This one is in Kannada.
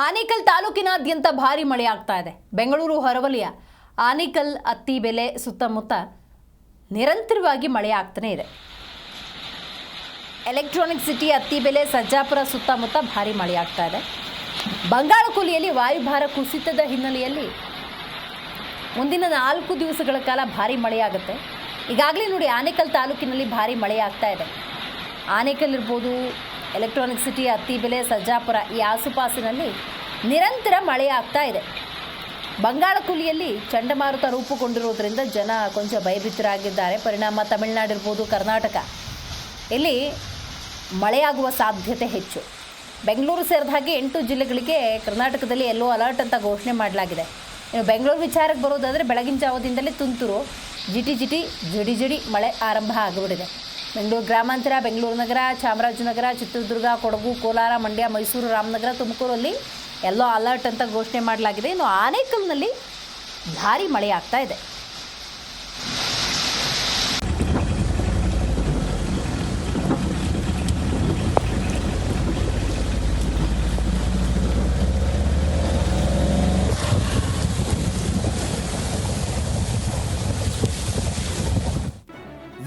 ಆನೇಕಲ್ ತಾಲೂಕಿನಾದ್ಯಂತ ಭಾರಿ ಮಳೆ ಆಗ್ತಾ ಇದೆ. ಬೆಂಗಳೂರು ಹೊರವಲಯ, ಆನೇಕಲ್ ಅತ್ತಿಬೆಲೆ ಸುತ್ತಮುತ್ತ ನಿರಂತರವಾಗಿ ಮಳೆ ಆಗ್ತಾನೆ ಇದೆ. ಎಲೆಕ್ಟ್ರಾನಿಕ್ ಸಿಟಿ ಅತ್ತಿಬೆಲೆ ಸಜ್ಜಾಪುರ ಸುತ್ತಮುತ್ತ ಭಾರಿ ಮಳೆ ಆಗ್ತಾ ಇದೆ. ಬಂಗಾಳ ಕೊಲಿಯಲ್ಲಿ ವಾಯುಭಾರ ಕುಸಿತದ ಹಿನ್ನೆಲೆಯಲ್ಲಿ ಮುಂದಿನ ನಾಲ್ಕು ದಿವಸಗಳ ಕಾಲ ಭಾರಿ ಮಳೆಯಾಗುತ್ತೆ ಈಗಾಗಲೇ ನೋಡಿ ಆನೇಕಲ್ ತಾಲೂಕಿನಲ್ಲಿ ಭಾರಿ ಮಳೆ ಆಗ್ತಾ ಇದೆ. ಆನೇಕಲ್ ಇರ್ಬೋದು ಎಲೆಕ್ಟ್ರಾನಿಕ್ ಸಿಟಿ ಅತ್ತಿಬೆಲೆ ಸಜ್ಜಾಪುರ ಈ ಆಸುಪಾಸಿನಲ್ಲಿ ನಿರಂತರ ಮಳೆ ಆಗ್ತಾ ಇದೆ. ಬಂಗಾಳ ಕುಲಿಯಲ್ಲಿ ಚಂಡಮಾರುತ ರೂಪುಗೊಂಡಿರುವುದರಿಂದ ಜನ ಕೊಂಚ ಭಯಭೀತರಾಗಿದ್ದಾರೆ. ಪರಿಣಾಮ ತಮಿಳುನಾಡು ಇರ್ಬೋದು, ಕರ್ನಾಟಕ. ಇಲ್ಲಿ ಮಳೆಯಾಗುವ ಸಾಧ್ಯತೆ ಹೆಚ್ಚು. ಬೆಂಗಳೂರು ಸೇರಿದ ಹಾಗೆ ಎಂಟು ಜಿಲ್ಲೆಗಳಿಗೆ ಕರ್ನಾಟಕದಲ್ಲಿ ಎಲ್ಲೋ ಅಲರ್ಟ್ ಅಂತ ಘೋಷಣೆ ಮಾಡಲಾಗಿದೆ. ಇನ್ನು ಬೆಂಗಳೂರು ವಿಚಾರಕ್ಕೆ ಬರೋದಾದರೆ ಬೆಳಗಿನ ಜಾವದಿಂದಲೇ ತುಂತುರು. ಜಿಟಿ ಜಿಟಿ, ಜಿಡಿ ಜಿಡಿ ಮಳೆ ಆರಂಭ ಆಗಿಬಿಟ್ಟಿದೆ. ಬೆಂಗಳೂರು ಗ್ರಾಮಾಂತರ, ಬೆಂಗಳೂರು ನಗರ, ಚಾಮರಾಜನಗರ, ಚಿತ್ರದುರ್ಗ, ಕೊಡಗು, ಕೋಲಾರ, ಮಂಡ್ಯ, ಮೈಸೂರು, ರಾಮನಗರ, ತುಮಕೂರಲ್ಲಿ ಎಲ್ಲೋ ಅಲರ್ಟ್ ಅಂತ ಘೋಷಣೆ ಮಾಡಲಾಗಿದೆ. ಇನ್ನು ಆನೇಕಲ್ನಲ್ಲಿ ಭಾರಿ ಮಳೆ ಆಗ್ತಾ ಇದೆ.